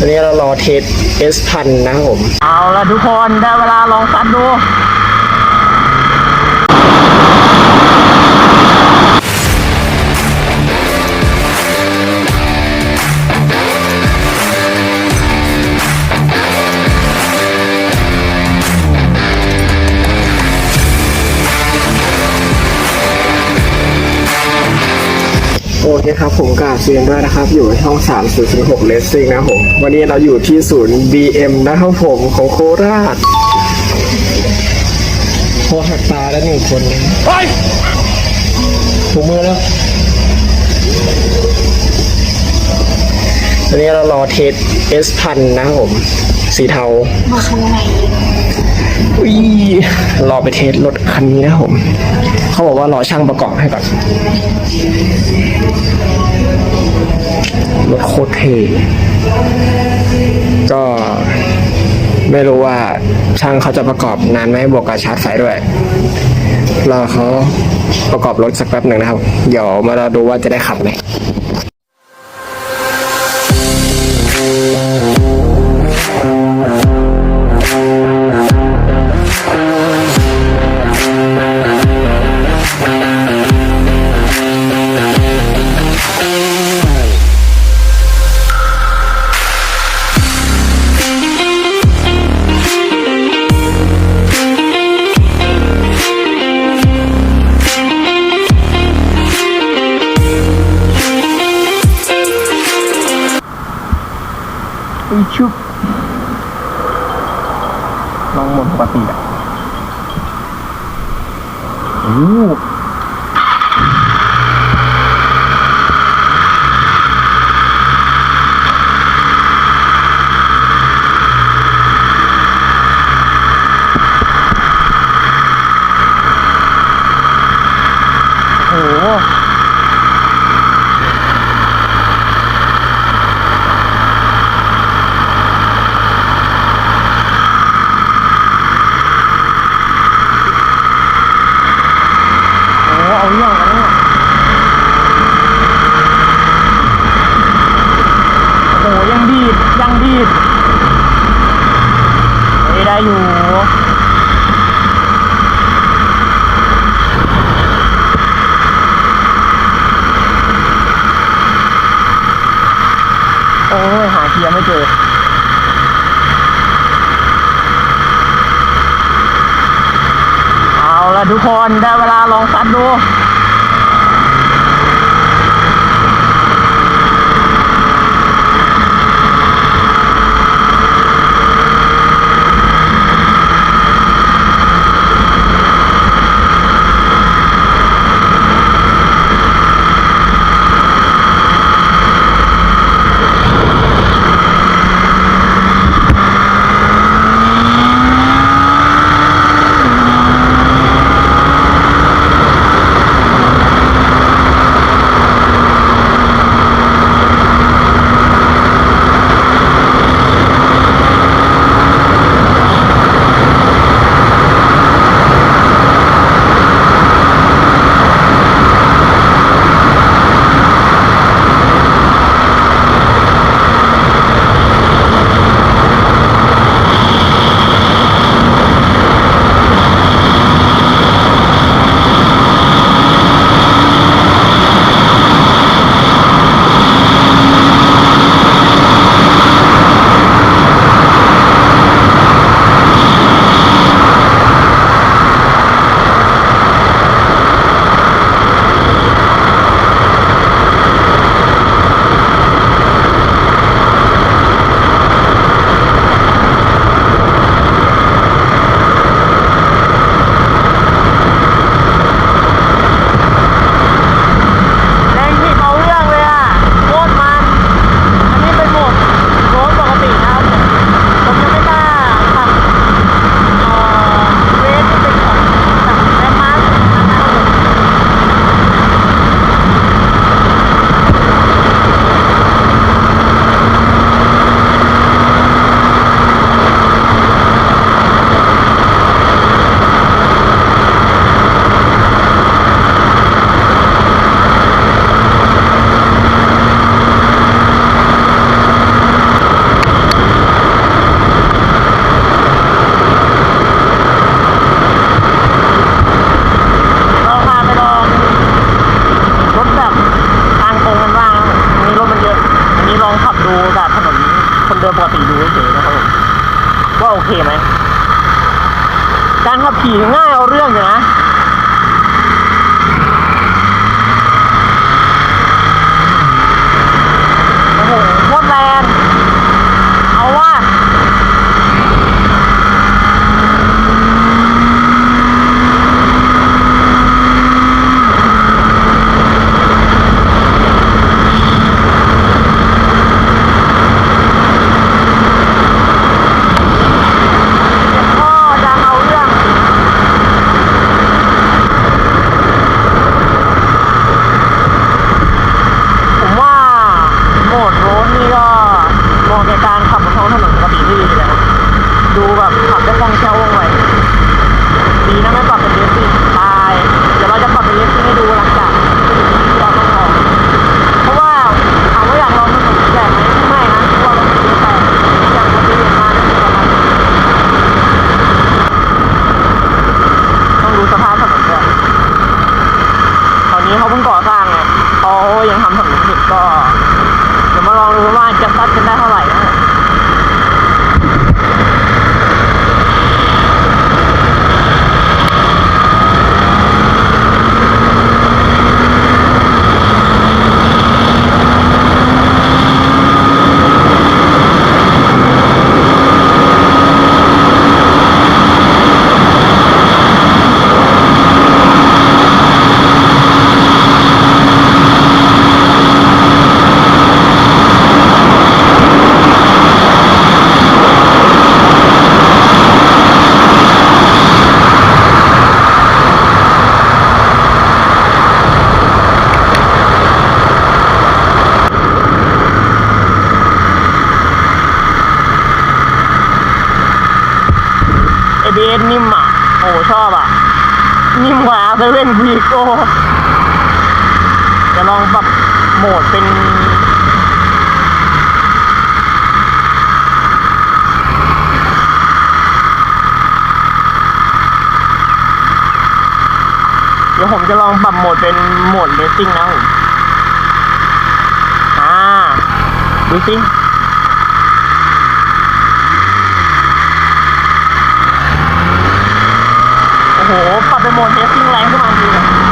ตอนนี้เรารอเทสเอสพันนะครับผม เอาละทุกคนได้เวลาลองซัดดู โอเคครับผมกราบเซียนด้วยนะครับ อยู่ช่อง3006 Racing นะครับผม วันนี้เราอยู่ที่ศูนย์ BM นะครับผมของโคราชพอหักตาแล้วหนึ่งคนไปถูกมือแล้วตอนนี้เรารอเทส S พันนะครับผม สีเทามาข้างใน อุ้ยรอไปเทสรถคันนี้นะผม เขาบอกว่ารอช่างประกอบให้ก่อนรถโคตรเทก็ไม่รู้ว่าช่างเขาจะประกอบนานไหมบวกกับชาร์จไฟด้วยรอเขาประกอบรถสักแป๊บหนึ่งนะครับ เดี๋ยวมารอดูว่าจะได้ขับไหม อีชุบลองหมดปกติอะโอ้โอ้โห โอ้โหเอาเรื่องนะเนี่ยโอ้โห ยังดีด ยังดีดเฮ้ยได้อยู่โอ้ยหาเทียร์ไม่เจอเอาละทุกคนได้เวลาลองซัดดู เซเว่นวีโก้จะลองปรับโหมดเป็น เดี๋ยวผมจะลองปรับโหมดเป็นโหมดเลสซิ่งนะผม อ่า ดูสิ โหขับไปหมดเทสซิ่งแรงขึ้นมาดีเลย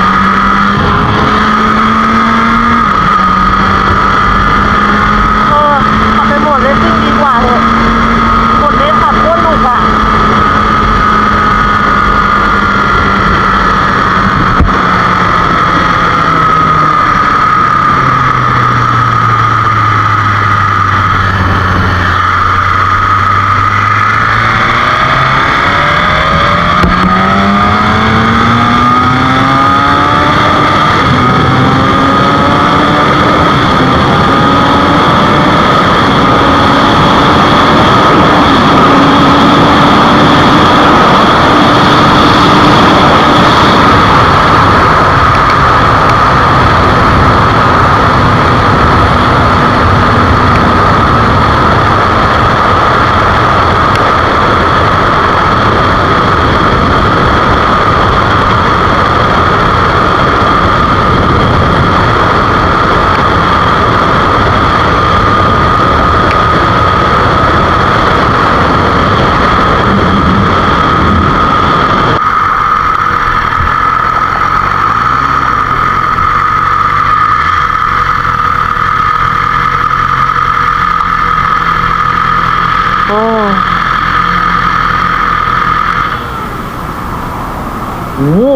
โอ้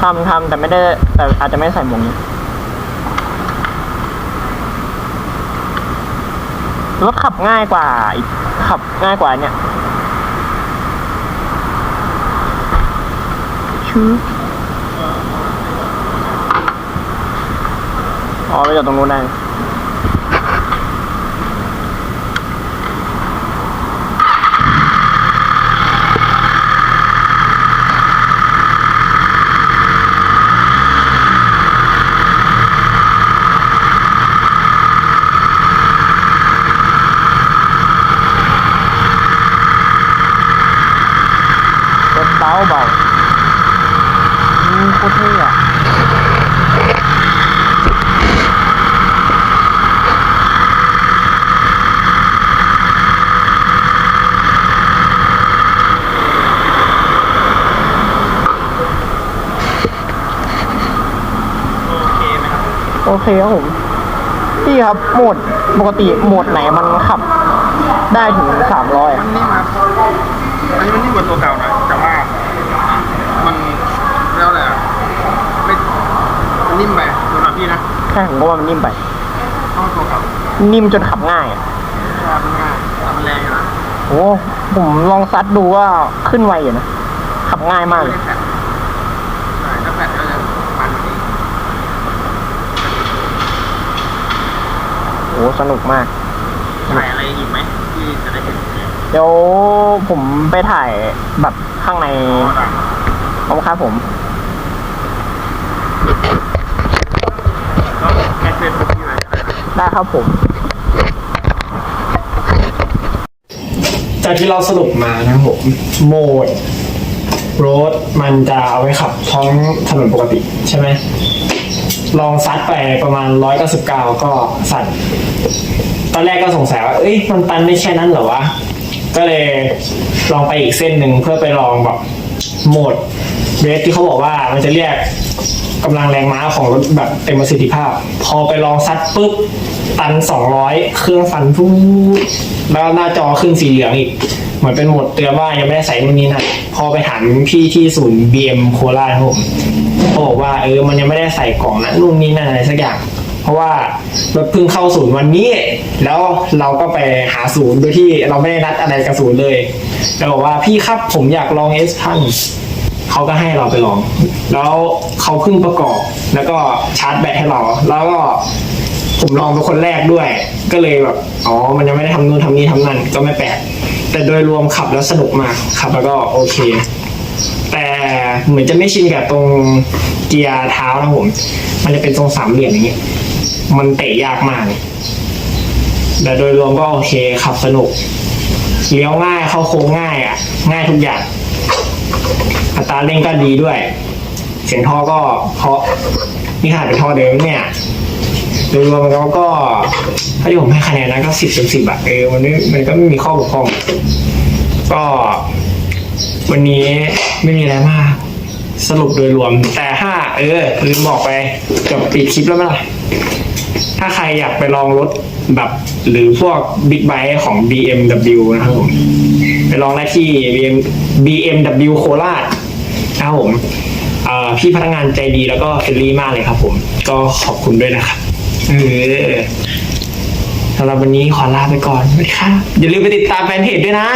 ทำทำแต่ไม่ได้ แต่อาจจะไม่ใส่หมงี้รถขับง่ายกว่าอีกขับง่ายกว่าเนี่ยชื่ออ๋อไปจอดตรงนู้นได้าเบาโคตรเท่อะโอเคครับผมพี่ครับโหมดปกติโหมดไหนมันขับ ได้ถึงสามร้อยอันนี้มาอันนี้มันนี่กว่าตัวเก่าหน่อย มันนิ่มไปสำหรับพี่นะใช่ผมก็ว่ามันนิ่มไปเพราะตัวเก่านิ่มจนขับง่ายอะชอบมันง่ายแต่มันแรงอยู่นะโอ้ผมลองซัดดูว่าขึ้นไวอยู่นะขับง่ายมากเลไม่ย ได้แฟดใช่ถ้าแฟดก็จะมันกว่านี้โอ้สนุกมาก ถ่ายอะไรอีกไหมที่จะได้เห็นเดี๋ยวผมไปถ่ายแบบข้างใน อ๋อได้เอาครับผม ก็แค่ เฟซบุ๊กที่ไหนได้ครับผม จากที่เราสรุปมานะครับผมโหมดรถมันจะเอาไว้ขับท้องถนนปกติใช่ไหม ลองซัดไปประมาณร้อยเก้าสิบเก้าก็สั่นตอนแรกก็สงสัยว่า เอ้ย มันตันได้แค่นั้นเหรอวะ ก็เลยลองไปอีกเส้นหนึ่งเพื่อไปลองแบบโหมดเรสที่เขาบอกว่ามันจะเรียก กำลังแรงม้าของรถแบบเต็มประสิทธิภาพ พอไปลองซัดปุ๊บตันสองร้อยเครื่องฟันฟูแล้วหน้าจอขึ้นสีเหลืองอีก เหมือนเป็นโหมดเตือนว่ายังไม่ได้ใส่นู่นนี่นั่นพอไปถามพี่ที่ศูนย์ BM โคราชครับผมเขาบอกว่าเออมันยังไม่ได้ใส่กล่องนั้นนู่นนี่นั่นอะไรสักอย่าง เพราะว่ารถเพิ่งเข้าศูนย์วันนี้ แล้วเราก็ไปหาศูนย์โดยที่เราไม่ได้นัดอะไรกับศูนย์เลยเราบอกว่าพี่ครับผมอยากลองเอสพัน เขาก็ให้เราไปลอง แล้วเขาเพิ่งประกอบ แล้วก็ชาร์จแบตให้เรา แล้วก็ผมลองเป็นคนแรกด้วย ก็เลยแบบอ๋อ มันยังไม่ได้ทำนู่นทำนี่ทำนั่นก็ไม่แปลกแต่โดยรวมขับแล้วสนุกมากขับแล้วก็โอเค แต่เหมือนจะไม่ชินกับตรงเกียร์เท้านะผม มันจะเป็นทรงสามเหลี่ยมอย่างเงี้ยมันเตะยากมากแต่โดยรวมก็โอเคขับสนุกเลี้ยวง่ายเข้าโค้งง่ายอะ ง่ายทุกอย่าง อัตราเร่งก็ดีด้วย เสียงท่อก็เพราะนี่ขนาดเป็นท่อเดิมเนี่ยโดยรวมแล้วก็ถ้าที่ผมให้คะแนนนะก็สิบเต็มสิบอะเออมันไม่มันก็ไม่มีข้อบกพร่องก็วันนี้ไม่มีอะไรมาก สรุปโดยรวมแต่ถ้าเออลืมบอกไปกับปิดคลิปแล้วไหมล่ะ ถ้าใครอยากไปลองรถแบบ หรือพวกบิ๊กไบค์ของ BMW นะครับผมไปลองได้ที่ BM BMW โคราชนะครับผมเอ่อพี่พนักงานใจดีแล้วก็เฟรนลี่มากเลยครับ ผม ก็ขอบคุณด้วยนะครับเออสำหรับวันนี้ขอลาไปก่อนสวัสดีครับอย่าลืมไปติดตามแฟนเพจด้วยนะ